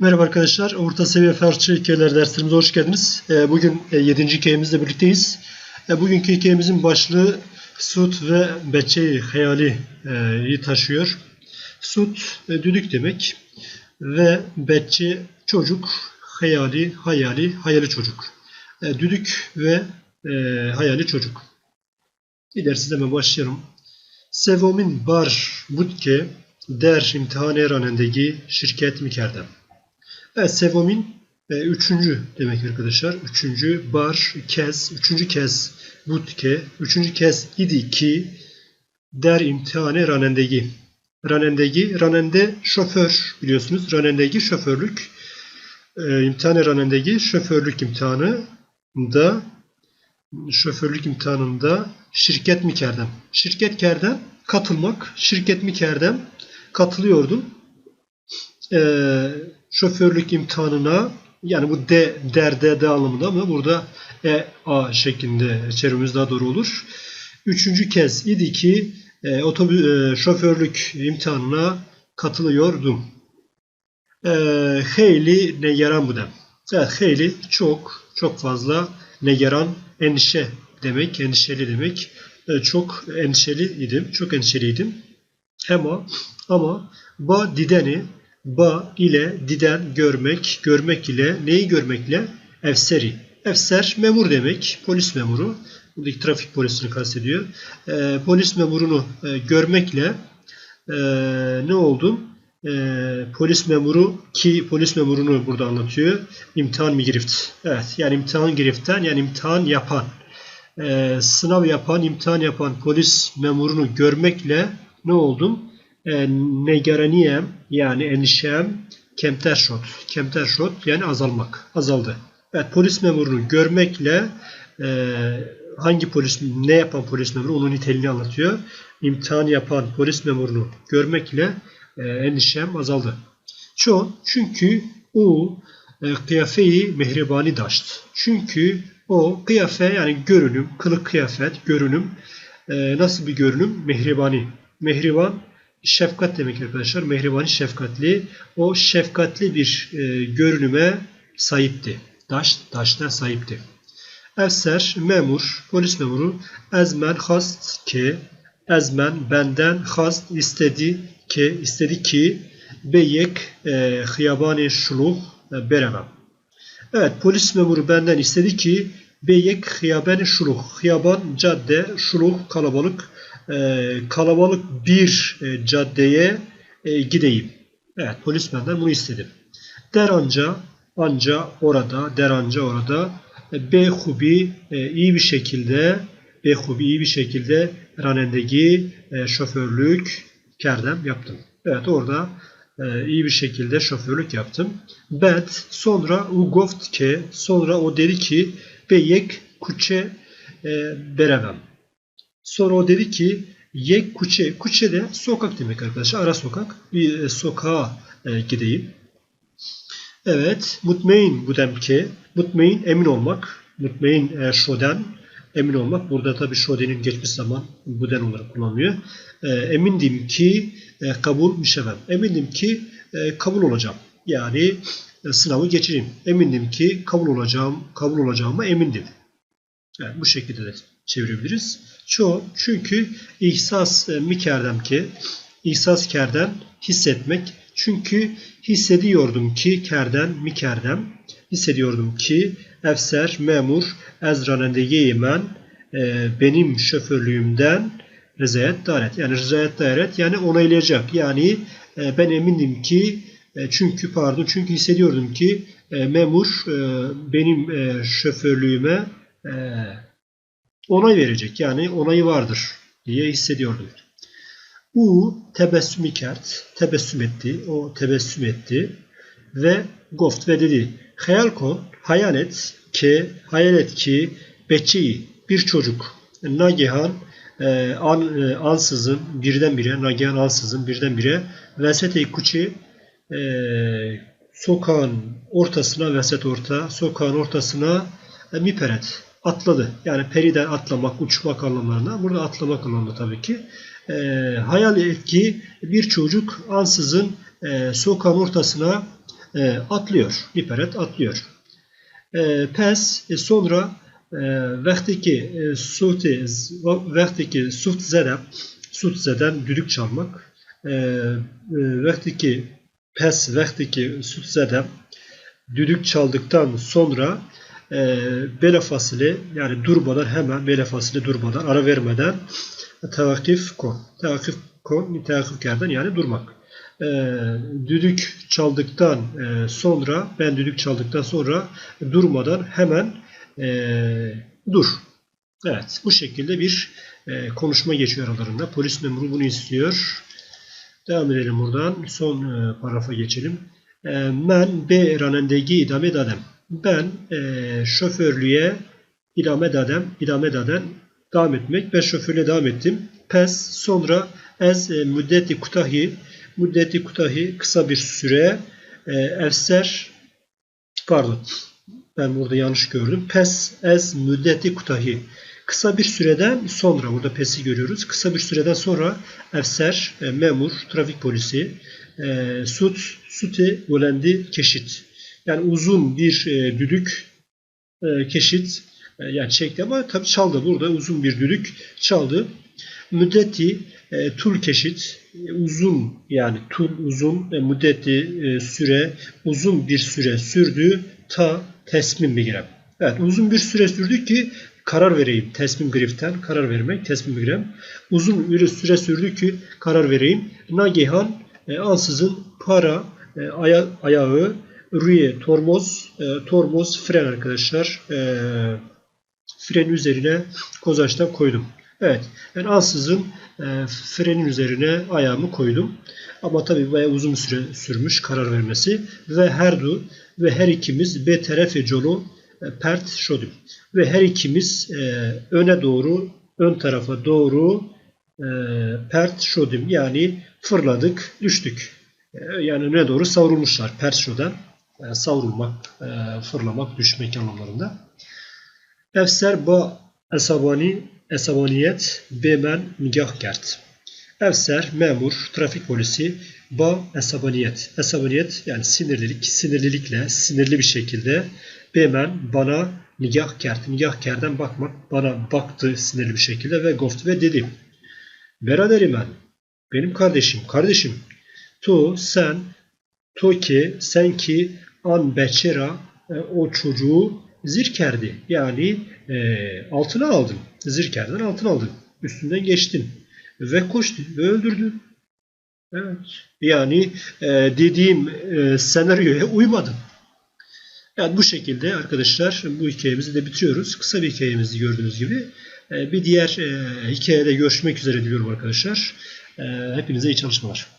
Merhaba arkadaşlar. Orta seviye Farsça hikayeler derslerimize hoş geldiniz. Ee, Bugün 7. hikayemizle birlikteyiz. Ee, Bugünkü hikayemizin başlığı Sut ve Beçe hayaliyi taşıyor. Sut e, düdük demek ve Beçe çocuk, hayali, hayali, hayali çocuk. E, Düdük ve e, hayali çocuk. Dilerseniz hemen başlayalım. Sevomin bar butke der imtihan ranendegi şirket mi kerdem. Evet, Sevomin e, üçüncü demek arkadaşlar. Üçüncü bar kez, üçüncü kez butke, üçüncü kez idi ki der imtihanı ranendegi. Ranendegi, ranende şoför biliyorsunuz. Ranendegi şoförlük. E, imtihanı ranendegi şoförlük imtihanı da şoförlük imtihanında şirket mi kerdem? Şirket kerdem katılmak. Şirket mi kerdem katılıyordum. Ee, şoförlük imtihanına yani bu D, der, D, D anlamında ama burada E, A şeklinde çevirmemiz daha doğru olur. Üçüncü kez idi ki e, otobüs, e, şoförlük imtihanına katılıyordum. E, heyli ne yaran bu dem. Evet, heyli çok, çok fazla ne yaran endişe demek, endişeli demek. E, çok endişeliydim, çok endişeliydim. Ama ama ba dideni ba ile diden görmek, görmek ile neyi görmekle? Efseri. Efser memur demek, polis memuru. Buradaki trafik polisini kastediyor. E, polis memurunu e, görmekle e, ne oldum? E, polis memuru ki polis memurunu burada anlatıyor. İmtihan mı girift? Evet yani imtihan giriften yani imtihan yapan e, sınav yapan, imtihan yapan polis memurunu görmekle ne oldum? E, negeraniyem yani endişem kemterşot. Kemterşot yani azalmak. Azaldı. Evet polis memurunu görmekle e, hangi polis, ne yapan polis memuru onun niteliğini anlatıyor. İmtihan yapan polis memurunu görmekle e, endişem azaldı. Şu çünkü o e, kıyafeyi mehribani daşt. Çünkü o kıyafe yani görünüm, kılık kıyafet, görünüm e, nasıl bir görünüm? Mehribani. Mehriban şefkat demek arkadaşlar. Mehribani şefkatli. O şefkatli bir e, görünüme sahipti. Daş, daştan sahipti. Efser, memur, polis memuru ezmen hast ki ezmen benden hast istedi ki istedi ki beyek e, hıyabani şuluh e, beremem. Evet polis memuru benden istedi ki beyek hıyaben şuluh. Hıyaban cadde, şuluh kalabalık. E, kalabalık bir e, caddeye e, gideyim. Evet polis benden bunu istedi. Der anca, orada, der anca orada e, Behubi e, iyi bir şekilde Behubi iyi bir şekilde ranendegi e, şoförlük kerdem yaptım. Evet orada e, iyi bir şekilde şoförlük yaptım. Bet sonra u goft ki sonra o dedi ki beyek kuçe e, berevem. Sonra o dedi ki yek kuçe. Kuçe de sokak demek arkadaşlar. Ara sokak. Bir e, sokağa e, gideyim. Evet. Mutmain bu demki. Mutmain emin olmak. Mutmain şoden emin olmak. Burada tabii şodenin geçmiş zaman buden olarak kullanılıyor. E, emindim ki kabul müşevem. Emindim ki kabul olacağım. Yani sınavı geçireyim. Emindim ki kabul olacağım, kabul olacağıma emindim. Yani bu şekilde de çevirebiliriz. Çoğu çünkü ihsas e, mikerdem ki ihsas kerden hissetmek. Çünkü hissediyordum ki kerden mikerdem hissediyordum ki efser memur ezranende yemen e, benim şoförlüğümden rızayet daret. Yani rızayet daret yani onaylayacak. Yani e, ben emindim ki çünkü pardon çünkü hissediyordum ki memur benim şoförlüğüme onay verecek. Yani onayı vardır diye hissediyordum. U tebessüm kert, tebessüm etti, o tebessüm etti ve goft ve dedi. Hayal kon, hayal et ki, hayal et ki beçeyi, bir çocuk, nagihan, e, an, e, ansızın, birdenbire, nagihan ansızın, birdenbire, vesete kuçi, e, sokağın ortasına, veset orta, sokağın ortasına e, miperet, atladı. Yani periden atlamak, uçmak anlamlarına. Burada atlamak anlamında tabii ki. E, hayal et ki bir çocuk ansızın e, sokağın ortasına e, atlıyor. Niperet atlıyor. E, pes e, sonra e, vaktiki e, suti vaktiki sut zedem sut zeden düdük çalmak e, e, pes vaktiki sut zedem düdük çaldıktan sonra e, bele fasili yani durmadan hemen bele fasili durmadan ara vermeden tevakif kon. Tevakif kon tevakif yerden yani durmak. E, düdük çaldıktan e, sonra ben düdük çaldıktan sonra durmadan hemen e, dur. Evet bu şekilde bir e, konuşma geçiyor aralarında. Polis memuru bunu istiyor. Devam edelim buradan. Son e, paragrafa geçelim. E, ben B ranendegi idame dadem. Ben e, şoförlüğe idame dadem, idame daden devam etmek. Ben şoförlüğe devam ettim. Pes sonra ez e, müddeti kutahi müddeti kutahi kısa bir süre e, efser pardon ben burada yanlış gördüm. Pes ez müddeti kutahi kısa bir süreden sonra burada pesi görüyoruz. Kısa bir süreden sonra efser, e, memur, trafik polisi, e, sut, suti, volendi, keşit. Yani uzun bir e, düdük e, keşit e, yani çekti ama tabii çaldı. Burada uzun bir düdük çaldı. Müddeti e, tul keşit e, uzun yani tul uzun e, müddeti e, süre uzun bir süre sürdü ta teslim bilgirem. Evet uzun bir süre sürdü ki karar vereyim. Teslim griften karar vermek. Teslim bilgirem. Uzun bir süre sürdü ki karar vereyim. Nagihan e, ansızın para e, aya, ayağı rüye tormoz e, tormoz fren arkadaşlar. E, frenin üzerine kozaçtan koydum. Evet. Ben ansızın e, frenin üzerine ayağımı koydum. Ama tabii bayağı uzun süre sürmüş karar vermesi. Ve her du ve her ikimiz be terefe colu e, pert şodum. Ve her ikimiz e, öne doğru, ön tarafa doğru e, pert şodum. Yani fırladık, düştük. E, yani öne doğru savrulmuşlar pert şodan. E, savrulmak, e, fırlamak, düşmek anlamlarında. Efser ba esabani esabaniyet bemen nigah kert. Efser, memur, trafik polisi ba esabaniyet. Esabaniyet yani sinirlilik, sinirlilikle, sinirli bir şekilde bemen bana nigah kert. Nigah kerden bakmak bana baktı sinirli bir şekilde ve goft ve dedi. Beraderim ben. Benim kardeşim, kardeşim. Tu sen, tu ki, sen ki an beçera e, o çocuğu zirkerdi. Yani e, altına aldın. Zirkerden altına aldın. Üstünden geçtin. Ve koştu ve öldürdün. Evet. Yani e, dediğim e, senaryoya uymadın. Yani bu şekilde arkadaşlar bu hikayemizi de bitiriyoruz. Kısa bir hikayemizi gördüğünüz gibi. E, bir diğer e, hikayede görüşmek üzere diliyorum arkadaşlar. E, hepinize iyi çalışmalar.